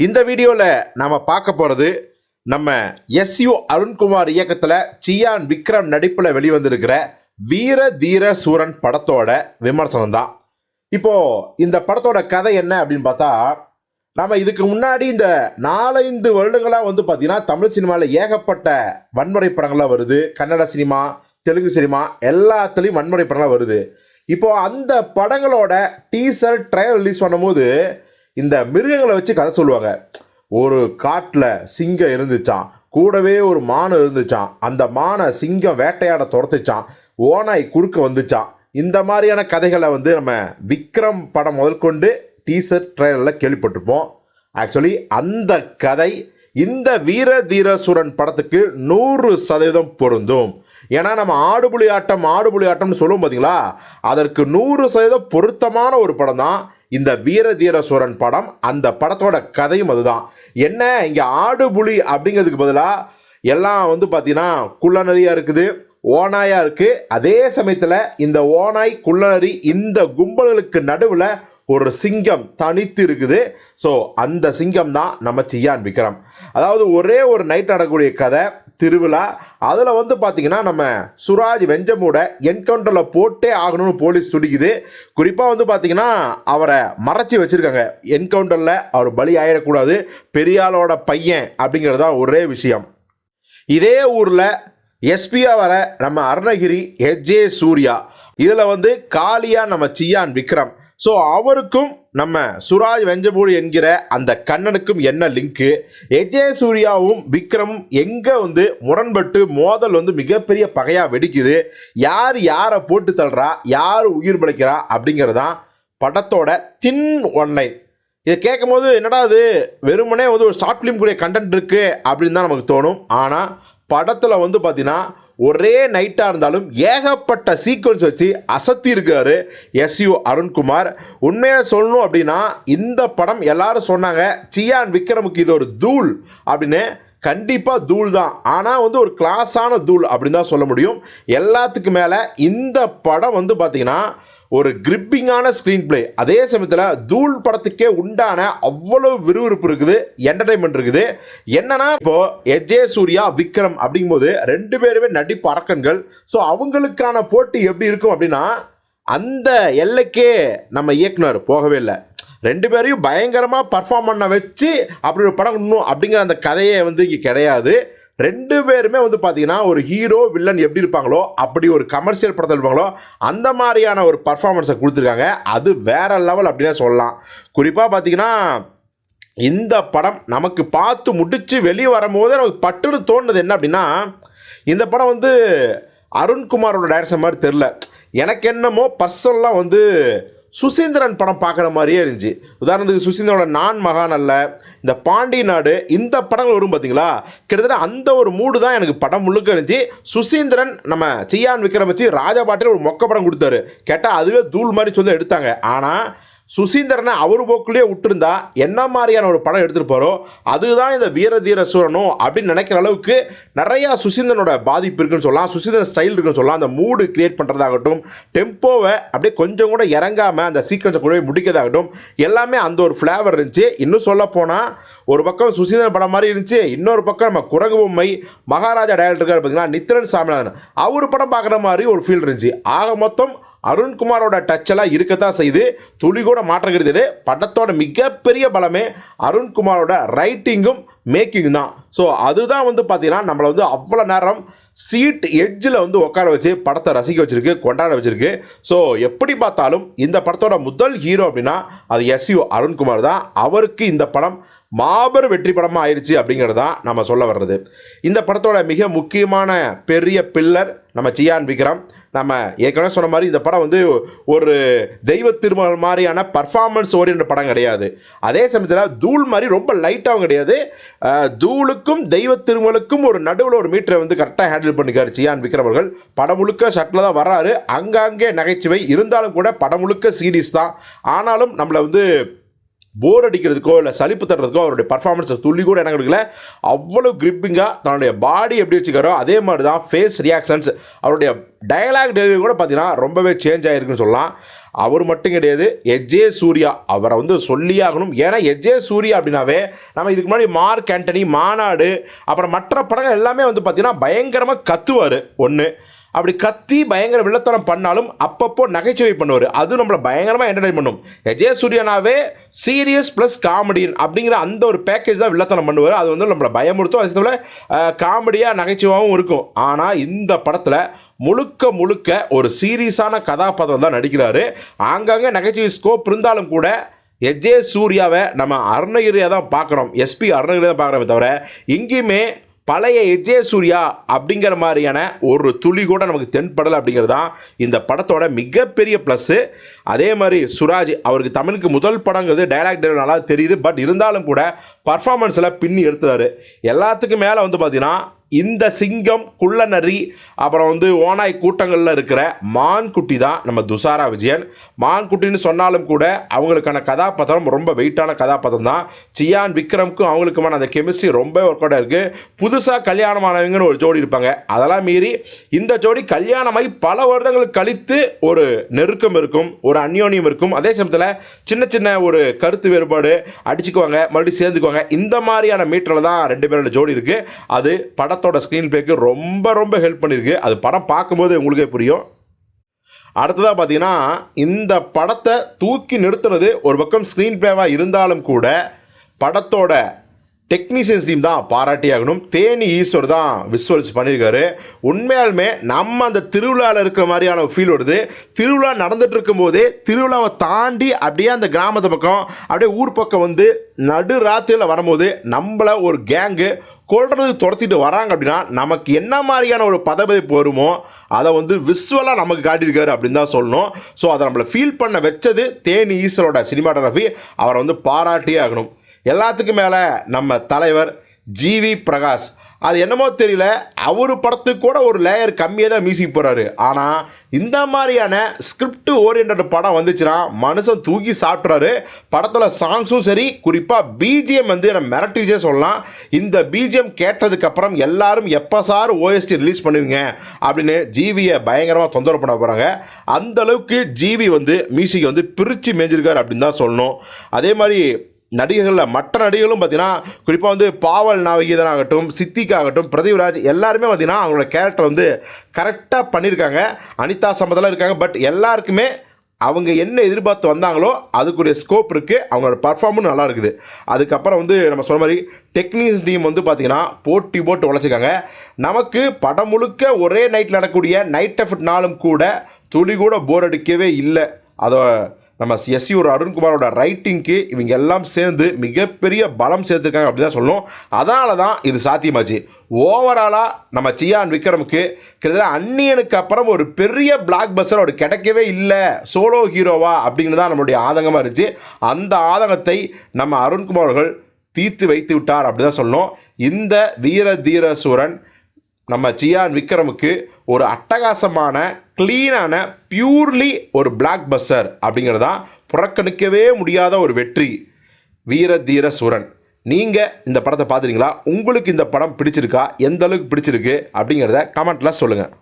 இந்த வீடியோவில் நாம் பார்க்க போகிறது நம்ம எஸ்யு அருண்குமார் இயக்கத்தில் சியான் விக்ரம் நடிப்பில் வெளிவந்திருக்கிற வீர தீர சூரன் படத்தோட விமர்சனம் தான் இப்போது இந்த படத்தோட கதை என்ன அப்படின்னு பார்த்தா நம்ம இதுக்கு முன்னாடி இந்த நாலஞ்சு வருடங்களாக வந்து பார்த்திங்கன்னா தமிழ் சினிமாவில் ஏகப்பட்ட வன்முறை படங்கள்லாம் வருது. கன்னட சினிமா தெலுங்கு சினிமா எல்லாத்துலேயும் வன்முறை படங்கள்லாம் வருது. இப்போது அந்த படங்களோட டீசர் ட்ரையல் ரிலீஸ் பண்ணும்போது இந்த மிருகங்களை வச்சு கதை சொல்லுவாங்க. ஒரு காட்டில் சிங்கம் இருந்துச்சான் கூடவே ஒரு மான் இருந்துச்சான் அந்த மானை சிங்கம் வேட்டையாட துரத்துச்சான் ஓனாய் குறுக்க வந்துச்சான் இந்த மாதிரியான கதைகளை வந்து நம்ம விக்ரம் படம் முதற்கொண்டு டீசர் ட்ரெயிலரில் கேள்விப்பட்டிருப்போம். ஆக்சுவலி அந்த கதை இந்த வீர தீரசுரன் படத்துக்கு நூறு சதவீதம் பொருந்தும். ஏன்னா நம்ம ஆடுபுலி ஆட்டம் ஆடுபுலி ஆட்டம்னு சொல்லுவோம் பார்த்தீங்களா அதற்கு நூறு சதவீதம் பொருத்தமான ஒரு படம் தான் இந்த வீர தீரசுரன் படம் அந்த படத்தோட கதையும் அதுதான். என்ன இங்கே ஆடுபுலி அப்படிங்கிறதுக்கு பதிலாக எல்லாம் வந்து பார்த்தீங்கன்னா குள்ளநரியாக இருக்குது ஓனாயாக இருக்குது அதே சமயத்தில் இந்த ஓனாய் குள்ளநரி இந்த கும்பல்களுக்கு நடுவில் ஒரு சிங்கம் தனித்து இருக்குது. ஸோ அந்த சிங்கம் தான் நம்ம சியான் விக்ரம். அதாவது ஒரே ஒரு நைட் நடக்கக்கூடிய கதை திருவிழா. அதில் வந்து பார்த்திங்கன்னா நம்ம சுராஜ் வெஞ்சமூட என்கவுண்டரில் போட்டே ஆகணும்னு போலீஸ் துடிக்குது குறிப்பாக வந்து பார்த்திங்கன்னா அவரை மறைச்சி வச்சுருக்காங்க. என்கவுண்டரில் அவர் பலி ஆயிடக்கூடாது. பெரியாளோட பையன் அப்படிங்கிறது தான் ஒரே விஷயம். இதே ஊரில் எஸ்பியா வர நம்ம அருணகிரி ஹெச்ஜே சூர்யா. இதில் வந்து காலியாக நம்ம சியான் விக்ரம். ஸோ அவருக்கும் நம்ம சுராஜ் வெஞ்சபூடி என்கிற அந்த கண்ணனுக்கும் என்ன லிங்க்கு எஜே சூர்யாவும் விக்ரமும் எங்கே வந்து முரண்பட்டு மோதல் வந்து மிகப்பெரிய பகையாக வெடிக்குது? யார் யாரை போட்டு தள்ளுறா? யார் உயிர் பிழைக்கிறா? அப்படிங்கிறது தான் படத்தோட தின் ஒன்லைன் இதை கேட்கும் போது என்னடா அது வெறுமனே வந்து ஒரு ஷார்ட் ஃபிலிம் கூடிய கண்டென்ட் இருக்குது அப்படின்னு தான் நமக்கு தோணும். ஆனால் படத்தில் வந்து பார்த்தீங்கன்னா ஒரே நைட்டாக இருந்தாலும் ஏகப்பட்ட சீக்வன்ஸ் வச்சு அசத்தி இருக்காரு எஸ்யு அருண்குமார். உண்மையாக சொல்லணும் அப்படின்னா இந்த படம் எல்லாரும் சொன்னாங்க சியான் விக்ரமுக்கு இது ஒரு தூள் அப்படின்னு. கண்டிப்பாக தூள் தான். ஆனால் வந்து ஒரு கிளாஸான தூள் அப்படின்னு தான் சொல்ல முடியும். எல்லாத்துக்கு மேலே இந்த படம் வந்து பார்த்திங்கன்னா ஒரு கிரிப்பிங்கான ஸ்க்ரீன் பிளே அதே சமயத்தில் தூள் படத்துக்கே உண்டான அவ்வளவு விறுவிறுப்பு இருக்குது என்டர்டைன்மெண்ட் இருக்குது. என்னன்னா இப்போ எஜே சூர்யா விக்ரம் அப்படிங்கும்போது ரெண்டு பேருமே நடிப்பு அரக்கன்கள் ஸோ அவங்களுக்கான போட்டி எப்படி இருக்கும் அப்படின்னா அந்த எல்லைக்கே நம்ம இயக்குனர் போகவே இல்லை. ரெண்டு பேரையும் பயங்கரமாக பர்ஃபார்ம் பண்ண வச்சு அப்படி ஒரு படம் இன்னும் அப்படிங்கிற அந்த கதையே வந்து இங்கே கிடையாது. ரெண்டு பேருமே வந்து பார்த்தீங்கன்னா ஒரு ஹீரோ வில்லன் எப்படி இருப்பாங்களோ அப்படி ஒரு கமர்ஷியல் படத்தில் இருப்பாங்களோ அந்த மாதிரியான ஒரு பர்ஃபார்மன்ஸை கொடுத்துருக்காங்க. அது வேற லெவல் அப்படின்னே சொல்லலாம். குறிப்பாக பார்த்தீங்கன்னா இந்த படம் நமக்கு பார்த்து முடித்து வெளியே வரும்போது நமக்கு பட்டுன்னு தோணுது என்ன அப்படின்னா இந்த படம் வந்து அருண்குமாரோட டைரக்ஷன் மாதிரி தெரில எனக்கு என்னமோ பர்சனலாக வந்து சுசீந்திரன் படம் பார்க்குற மாதிரியே இருந்துச்சு. உதாரணத்துக்கு சுசீந்திரனோட நான் மகான் அல்ல இந்த பாண்டி நாடு இந்த படங்கள் வரும் பார்த்தீங்களா கிட்டத்தட்ட அந்த ஒரு மூடு தான் எனக்கு படம் முழுக்க இருந்துச்சு. சுசீந்திரன் நம்ம சியான் விக்ரம் வச்சு ராஜா பாட்டில் ஒரு மொக்க படம் கொடுத்தாரு. கேட்டால் அதுவே தூள் மாதிரி சொல்லி எடுத்தாங்க. ஆனால் சுசீந்திரனை அவர் போக்குள்ளேயே விட்டுருந்தா என்ன மாதிரியான ஒரு படம் எடுத்துகிட்டு போகிறோ அதுதான் இந்த வீர தீர சூரனும் அப்படின்னு நினைக்கிற அளவுக்கு நிறையா சுசீந்திரனோட பாதிப்பு இருக்குன்னு சொல்லலாம். சுசீந்திரன் ஸ்டைல் இருக்குன்னு சொல்லலாம். அந்த மூடு கிரியேட் பண்ணுறதாகட்டும் டெம்போவை அப்படியே கொஞ்சம் கூட இறங்காமல் அந்த சீக்வன்ஸை கொண்டு போய் முடிக்கிறதாகட்டும் எல்லாமே அந்த ஒரு ஃப்ளேவர் இருந்துச்சு. இன்னும் சொல்ல போனால் ஒரு பக்கம் சுசீந்திரன் படம் மாதிரி இருந்துச்சு. இன்னொரு பக்கம் நம்ம குரங்கு பொம்மை மகாராஜா டைரக்டர் இருக்கார் நித்திரன் சாமிநாதன். அவர் படம் பார்க்குற மாதிரி ஒரு ஃபீல் இருந்துச்சு. ஆக மொத்தம் அருண்குமாரோட டச்செல்லாம் இருக்கத்தான் செய்து துளி கூட மாற்றம் கிடையாது படத்தோட மிகப்பெரிய பலமே அருண்குமாரோட ரைட்டிங்கும் மேக்கிங் தான். ஸோ அதுதான் வந்து பார்த்திங்கன்னா நம்மளை வந்து அவ்வளோ நேரம் சீட் எட்ஜில் வந்து உட்கார வச்சு படத்தை ரசிக்க வச்சுருக்கு கொண்டாட வச்சுருக்கு. ஸோ எப்படி பார்த்தாலும் இந்த படத்தோட முதல் ஹீரோ அப்படின்னா அது எஸ்யூ அருண்குமார் தான். அவருக்கு இந்த படம் மாபெரும் வெற்றி படமாக ஆயிடுச்சு அப்படிங்கிறது தான் நம்ம சொல்ல வர்றது. இந்த படத்தோட மிக முக்கியமான பெரிய பில்லர் நம்ம சியான் விக்ரம். நம்ம ஏற்கனவே சொன்ன மாதிரி இந்த படம் வந்து ஒரு தெய்வ திருமணம் மாதிரியான பர்ஃபார்மன்ஸ் ஓரியன்ட் படம் கிடையாது. அதே சமயத்தில் தூள் மாதிரி ரொம்ப லைட்டாகவும் கிடையாது. தூளுக்கும் தெய்வ திருமலுக்கும் ஒரு நடுவில் ஒரு மீட்டரை வந்து கரெக்டாக ஹேண்டில் பண்ணிக்காரு சியான் விக்ரம் அவர்கள். படம் முழுக்க ஷட்டில் தான் வராரு அங்கங்கே நகைச்சுவை. இருந்தாலும் கூட படம் முழுக்க சீரியஸ் தான். ஆனாலும் நம்மளை வந்து போர் அடிக்கிறதுக்கோ இல்லை சலிப்பு தட்டுறதுக்கோ அவருடைய பர்ஃபார்மன்ஸை துள்ளி கூட இடம் கொடுக்கல அவ்வளோ கிரிப்பிங்காக தன்னுடைய பாடி எப்படி வச்சுக்காரோ அதே மாதிரி தான் ஃபேஸ் ரியாக்ஷன்ஸ் அவருடைய டயலாக் டெலிவரி கூட பார்த்தீங்கன்னா ரொம்பவே சேஞ்ச் ஆகிருக்குன்னு சொல்லலாம். அவர் மட்டும் கிடையாது எஜே சூர்யா அவரை வந்து சொல்லியே ஆகணும். ஏன்னா எஜே சூர்யா அப்படின்னாவே நம்ம இதுக்கு முன்னாடி மார்க் ஆண்டனி மாநாடு அப்புறம் மற்ற படங்கள் எல்லாமே வந்து பார்த்திங்கன்னா பயங்கரமாக கத்துவார். ஒன்று அப்படி கத்தி பயங்கர வில்லத்தனம் பண்ணாலும் அப்பப்போ நகைச்சுவை பண்ணுவார். அது நம்மளை பயங்கரமாக என்டர்டைன் பண்ணும். எஜே சூர்யானாவே சீரியஸ் ப்ளஸ் காமெடி அப்படிங்கிற அந்த ஒரு பேக்கேஜ் தான் வில்லத்தனம் பண்ணுவார். அது வந்து நம்மளை பயமுறுத்தும். அதே சமயத்தில் காமெடியாக நகைச்சுவாகவும் இருக்கும். ஆனால் இந்த படத்தில் முழுக்க முழுக்க ஒரு சீரியஸான கதாபாத்திரம் தான் நடிக்கிறாரு. ஆங்காங்கே நகைச்சுவை ஸ்கோப் இருந்தாலும் கூட எஜே சூர்யாவை நம்ம அருணகிரியாக தான் பார்க்குறோம். எஸ்பி அருணகிரியாக தான் பார்க்குறோமே தவிர எங்கேயுமே பழைய எஜே சூர்யா அப்படிங்கிற மாதிரியான ஒரு துளி கூட நமக்கு தென்படலை அப்படிங்கிறது தான் இந்த படத்தோட மிகப்பெரிய ப்ளஸ்ஸு அதே மாதிரி சுராஜ் அவருக்கு தமிழுக்கு முதல் படங்கிறது டைலாக் டெலிவரி நல்லா தெரியுது. பட் இருந்தாலும் கூட பர்ஃபார்மன்ஸில் பின்னி எடுத்தார் எல்லாத்துக்கும் மேலே வந்து பார்த்திங்கன்னா இந்த சிங்கம் குள்ளநரி அப்புறம் வந்து ஓனாய் கூட்டங்களில் இருக்கிற மான்குட்டி தான் நம்ம துஷாரா விஜயன். மான்குட்டின்னு சொன்னாலும் கூட அவங்களுக்கான கதாபாத்திரம் ரொம்ப வெயிட்டான கதாபாத்திரம் தான். சியான் விக்ரம்க்கும் அவங்களுக்குமான அந்த கெமிஸ்ட்ரி ரொம்ப ஒர்க் அவுட் இருக்குது புதுசாக கல்யாணமானவங்கன்னு ஒரு ஜோடி இருப்பாங்க. அதெல்லாம் மீறி இந்த ஜோடி கல்யாணமாகி பல வருடங்களுக்கு கழித்து ஒரு நெருக்கம் இருக்கும் ஒரு அந்யோன்யம் இருக்கும். அதே சமயத்தில் சின்ன சின்ன ஒரு கருத்து வேறுபாடு அடிச்சுக்குவாங்க மறுபடியும் சேர்ந்துக்குவாங்க. இந்த மாதிரியான மீட்டரில் தான் ரெண்டு பேரோட ஜோடி இருக்குது அது பட படத்தோட ஸ்க்ரீன் பிளேக்கு ரொம்ப ரொம்ப ஹெல்ப் பண்ணியிருக்கு அது படம் பார்க்கும்போது உங்களுக்கே புரியும். அடுத்ததாக பார்த்தீங்கன்னா இந்த படத்தை தூக்கி நிறுத்துறது ஒரு பக்கம் ஸ்க்ரீன் பிளேவாக இருந்தாலும் கூட படத்தோட டெக்னீஷியன்ஸ் டீம் தான் பாராட்டியாகணும். தேனி ஈஸ்வர் தான் விஸ்வல்ஸ் பண்ணியிருக்காரு. உண்மையாலுமே நம்ம அந்த திருவிழாவில் இருக்கிற மாதிரியான ஒரு ஃபீல் வருது. திருவிழா நடந்துட்டு இருக்கும்போதே திருவிழாவை தாண்டி அப்படியே அந்த கிராமத்து பக்கம் அப்படியே ஊர் பக்கம் வந்து நடு ராத்திரியில் வரும்போது நம்மளை ஒரு கேங்கு கொள்றது துரத்திட்டு வராங்க அப்படின்னா நமக்கு என்ன மாதிரியான ஒரு பதவிப்பு வருமோ அதை வந்து விஸ்வலாக நமக்கு காட்டியிருக்காரு அப்படின்னு தான் சொல்லணும். ஸோ அதை நம்மளை ஃபீல் பண்ண வச்சது தேனி ஈஸ்வரோட சினிமாட்டோகிராஃபி அவரை வந்து பாராட்டியே ஆகணும். எல்லாத்துக்கும் மேலே நம்ம தலைவர் ஜிவி பிரகாஷ். அது என்னமோ தெரியல அவர் படத்துக்கு கூட ஒரு லேயர் கம்மியாக தான் மியூசிக் போகிறாரு ஆனால் இந்த மாதிரியான ஸ்கிரிப்ட் ஓரியன்ட் படம் வந்துச்சுன்னா மனுஷன் தூக்கி சாப்பிட்றாரு படத்தில் சாங்ஸும் சரி குறிப்பாக பிஜிஎம் வந்து நம்ம மிரட்டிச்சே சொல்லலாம். இந்த பிஜிஎம் கேட்டதுக்கப்புறம் எல்லாரும் எப்போ சார் ஓஎஸ்டி ரிலீஸ் பண்ணுவீங்க? அப்படின்னு ஜிவியை பயங்கரமாக தொந்தரவு பண்ண போகிறாங்க அந்தளவுக்கு ஜிவி வந்து மியூசிக் வந்து பிரித்து மேஞ்சிருக்கார் அப்படின்னு தான் சொல்லணும். அதே மாதிரி நடிகர்களில் மற்ற நடிகர்களும் பார்த்தீங்கன்னா குறிப்பாக வந்து பாவல் நாவகீதன் ஆகட்டும் சித்திக்காகட்டும் பிரதீப்ராஜ் எல்லாருமே பார்த்தீங்கன்னா அவங்களோட கேரக்டர் வந்து கரெக்டாக பண்ணியிருக்காங்க அனிதா சம்பதெல்லாம் இருக்காங்க. பட் எல்லாருக்குமே அவங்க என்ன எதிர்பார்த்து வந்தாங்களோ அதுக்குரிய ஸ்கோப் இருக்குது அவங்களோட பர்ஃபார்மும் நல்லா இருக்குது. அதுக்கப்புறம் வந்து நம்ம சொன்ன மாதிரி டெக்னீஷியன்ஸ் டீம் வந்து பார்த்திங்கன்னா போட்டி போட்டு உழைச்சிக்காங்க நமக்கு படம் முழுக்க ஒரே நைட்டில் நடக்கக்கூடிய நைட் எஃபர்ட்னாலும் கூட துளி கூட போர் அடிக்கவே இல்லை. அதை நம்ம எஸ்யூர் அருண்குமாரோட ரைட்டிங்க்கு இவங்க எல்லாம் சேர்ந்து மிகப்பெரிய பலம் சேர்த்துருக்காங்க அப்படி தான் சொல்லணும். அதனால தான் இது சாத்தியமாச்சு. ஓவராலாக நம்ம சியான் விக்ரமுக்கு கிட்டத்தட்ட அந்நியனுக்கு அப்புறம் ஒரு பெரிய பிளாக் பஸ்டர் அவர் கிடைக்கவே இல்லை. சோலோ ஹீரோவா அப்படிங்கிறது தான் நம்மளுடைய ஆதங்கமாக இருந்துச்சு. அந்த ஆதங்கத்தை நம்ம அருண்குமார் அவர்கள் தீர்த்து வைத்து விட்டார் அப்படி தான் சொல்லணும். இந்த வீர தீர சூரன் நம்ம சியான் விக்ரமுக்கு ஒரு அட்டகாசமான க்ளீனான பியூர்லி ஒரு பிளாக் பஸ்ஸர் அப்படிங்கிறதான் புறக்கணிக்கவே முடியாத ஒரு வெற்றி. வீர தீர சுரன். நீங்கள் இந்த படத்தை பார்த்துறீங்களா உங்களுக்கு இந்த படம் பிடிச்சிருக்கா? எந்த அளவுக்கு பிடிச்சிருக்கு? அப்படிங்கிறத கமெண்ட்டில் சொல்லுங்கள்